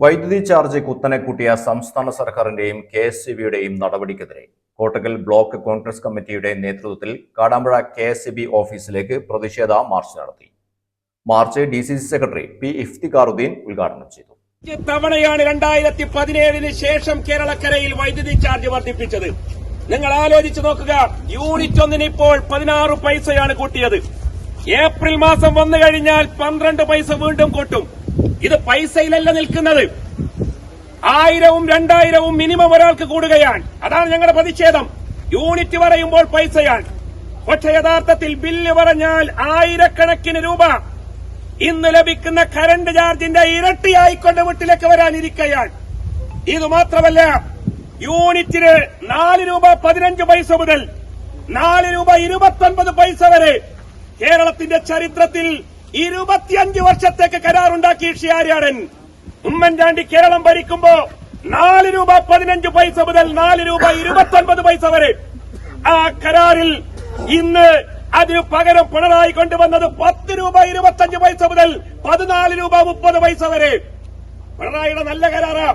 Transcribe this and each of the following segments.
വൈദ്യുതി ചാർജ് കുത്തനെ കൂട്ടിയ സംസ്ഥാന സർക്കാരിന്റെയും കെ എസ് സി ബിയുടെയും നടപടിക്കെതിരെ കോട്ടക്കൽ ബ്ലോക്ക് കോൺഗ്രസ് കമ്മിറ്റിയുടെ നേതൃത്വത്തിൽ Kadampuzha K S C B ഓഫീസിലേക്ക് പ്രതിഷേധ മാർച്ച് നടത്തി. March D C C secretary P Iftikharuddin ഉദ്ഘാടനം ചെയ്തു. തവണയാണ് രണ്ടായിരത്തി പതിനേഴിന് ശേഷം കേരളക്കരയിൽ വൈദ്യുതി ചാർജ് വർദ്ധിപ്പിച്ചത്. നിങ്ങൾ ആലോചിച്ച് നോക്കുക യൂണിറ്റ് ഒന്നിന് ഇപ്പോൾ പതിനാറ് പൈസയാണ് കൂട്ടിയത്. ഏപ്രിൽ മാസം വന്നു കഴിഞ്ഞാൽ പന്ത്രണ്ട് പൈസ വീണ്ടും കൂട്ടും. ഇത് പൈസയിലല്ല നിൽക്കുന്നത്. ആയിരവും രണ്ടായിരവും മിനിമം ഒരാൾക്ക് കൂടുകയാണ്. അതാണ് ഞങ്ങളുടെ പ്രതിഷേധം. യൂണിറ്റ് പറയുമ്പോൾ പൈസയാണ്. പക്ഷെ യഥാർത്ഥത്തിൽ ബില്ല് പറഞ്ഞാൽ ആയിരക്കണക്കിന് രൂപ ഇന്ന് ലഭിക്കുന്ന കറണ്ട് ചാർജിന്റെ ഇരട്ടിയായിക്കൊണ്ട് വീട്ടിലേക്ക് വരാനിരിക്കുകയാണ് ഇത് മാത്രമല്ല യൂണിറ്റിന് നാല് രൂപ പതിനഞ്ച് പൈസ മുതൽ നാല് രൂപ ഇരുപത്തൊൻപത് പൈസ വരെ കേരളത്തിന്റെ ചരിത്രത്തിൽ ഇരുപത്തിയഞ്ച് വർഷത്തേക്ക് കരാറുണ്ടാക്കി ഷിയാരിയാടൻ ഉമ്മൻചാണ്ടി കേരളം ഭരിക്കുമ്പോ നാല് രൂപ പതിനഞ്ച് പൈസ മുതൽ നാല് രൂപ ഇരുപത്തൊൻപത് പൈസ വരെ. ആ കരാറിൽ ഇന്ന് അതിനു പകരം പിണറായി കൊണ്ടുവന്നത് പത്ത് രൂപ ഇരുപത്തഞ്ച് പൈസ മുതൽ പതിനാല് രൂപ മുപ്പത് പൈസ വരെ. പിണറായിയുടെ നല്ല കരാറാ.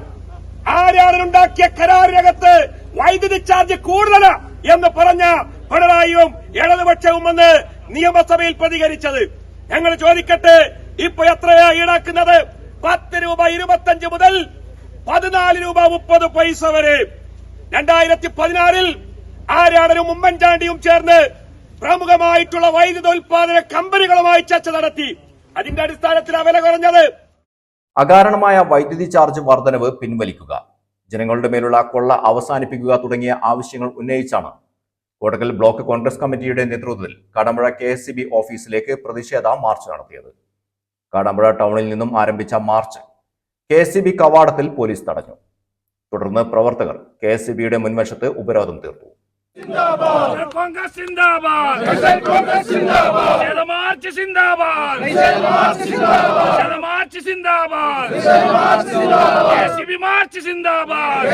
ആരാണുണ്ടാക്കിയ കരാറിനകത്ത് വൈദ്യുതി ചാർജ് കൂടുതല എന്ന് പറഞ്ഞ പിണറായിയും ഇടതുപക്ഷവും വന്ന് നിയമസഭയിൽ പ്രതികരിച്ചത്. ഞങ്ങൾ ചോദിക്കട്ടെ ഇപ്പൊ എത്രയാ ഈടാക്കുന്നത്? പത്ത് രൂപ ഇരുപത്തഞ്ച് മുതൽ പതിനാല് രൂപ മുപ്പത് പൈസ വരെ. രണ്ടായിരത്തി പതിനാറിൽ ആരാണനും ഉമ്മൻചാണ്ടിയും ചേർന്ന് പ്രമുഖമായിട്ടുള്ള വൈദ്യുത ഉൽപാദന കമ്പനികളുമായി ചർച്ച നടത്തി. അതിന്റെ അടിസ്ഥാനത്തിൽ വില കുറഞ്ഞത്. അകാരണമായ വൈദ്യുതി ചാർജ് വർധനവ് പിൻവലിക്കുക. ജനങ്ങളുടെ മേലുള്ള കൊള്ള അവസാനിപ്പിക്കുക തുടങ്ങിയ ആവശ്യങ്ങൾ ഉന്നയിച്ചാണ് കോട്ടക്കൽ ബ്ലോക്ക് കോൺഗ്രസ് കമ്മിറ്റിയുടെ നേതൃത്വത്തിൽ Kadampuzha K S C B ഓഫീസിലേക്ക് പ്രതിഷേധ മാർച്ച് നടത്തിയത്. കടമ്പുഴ ടൗണിൽ നിന്നും ആരംഭിച്ച march K S C B കവാടത്തിൽ പോലീസ് തടഞ്ഞു. തുടർന്ന് പ്രവർത്തകർ കെ എസ് സി ബിയുടെ മുൻവശത്ത് ഉപരോധം തീർത്തു. കോൺഗ്രസ് സിന്ദാബാദ്. ജനമാർച്ച് സിന്ദാബാദ്. ജനമാർച്ച് സിന്ദാബാദ്. എസിബി മാർച്ച് സിന്ദാബാദ്.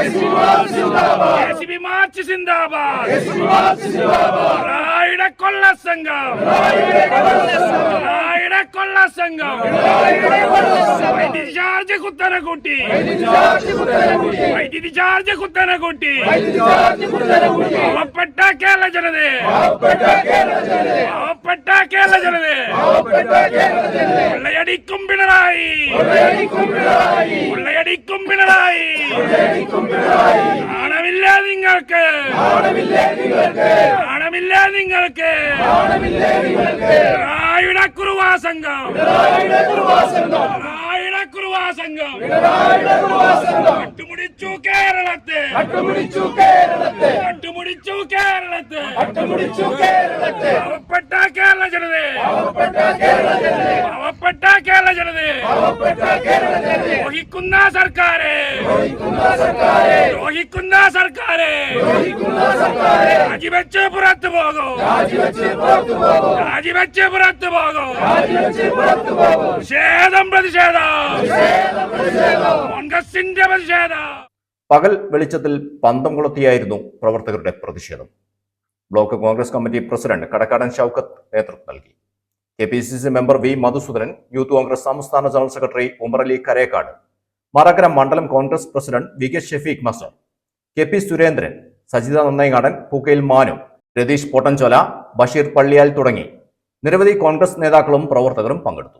എസിബി മാർച്ച് സിന്ദാബാദ്. റായിയുടെ കൊള്ള സംഘം. റായിയുടെ കൊള്ള സംഘം. ചാർജ് കുത്തനെ കൂട്ടി. വൈദ്യുതി ചാർജ് കുത്തനെ കൂട്ടി. പാവപ്പെട്ട കേരള ജനതയെ. പാവപ്പെട്ട കേരള ജനതയെ. കൊള്ളയടിക്കും പിണറായി. കൊള്ളയടിക്കും പിണറായി. നാണമില്ല നിങ്ങൾക്ക്. നാണമില്ല നിങ്ങൾക്ക്. പിണറായിയുടെ കുറുവാ സംഘം പിണറായിയുടെ കുറുവാ സംഘം. കട്ടുമുടിച്ചു കേരളത്തെ. അട്ടുപിടിച്ചു കേരളത്തെ. കട്ടുമുടിച്ചു കേരളത്തെ. അട്ടുപിടിച്ചു കേരളത്തെ. പാവപ്പെട്ട കേരള ജനതയെ പാവപ്പെട്ട കേരള ജനതയെ പാവപ്പെട്ട കേരള ജനതയെ പാവപ്പെട്ട കേരള ജനതയെ ദ്രോഹിക്കുന്ന സർക്കാരെ. ദ്രോഹിക്കുന്ന സർക്കാരെ. ദ്രോഹിക്കുന്ന സർക്കാരെ. ദ്രോഹിക്കുന്ന സർക്കാരെ. രാജിവെച്ച് പുറത്തു പോകും. രാജിവെച്ച് പുറത്തു പോകും. രാജിവെച്ച് പുറത്തു പോകും. രാജിവെച്ച് പുറത്തു പോകും. പ്രതിഷേധം. പ്രതിഷേധം. കോൺഗ്രസിന്റെ പ്രതിഷേധം. പകൽ വെളിച്ചത്തിൽ പന്തം കൊളുത്തിയായിരുന്നു പ്രവർത്തകരുടെ പ്രതിഷേധം. Block Congress committee president Kadakkadan Shoukath നേതൃത്വം നൽകി. K P C C member V Madhusoodanan youth Congress സംസ്ഥാന ജനറൽ സെക്രട്ടറി ഉമറലി കരേക്കാട് മറക്കര മണ്ഡലം Congress president V K Shefeeq master K P Surendran Sajitha Nannayangadan Pookkayil Manu Ratheesh Pottanchola Basheer Palliyal തുടങ്ങി. നിരവധി കോൺഗ്രസ് നേതാക്കളും പ്രവർത്തകരും പങ്കെടുത്തു.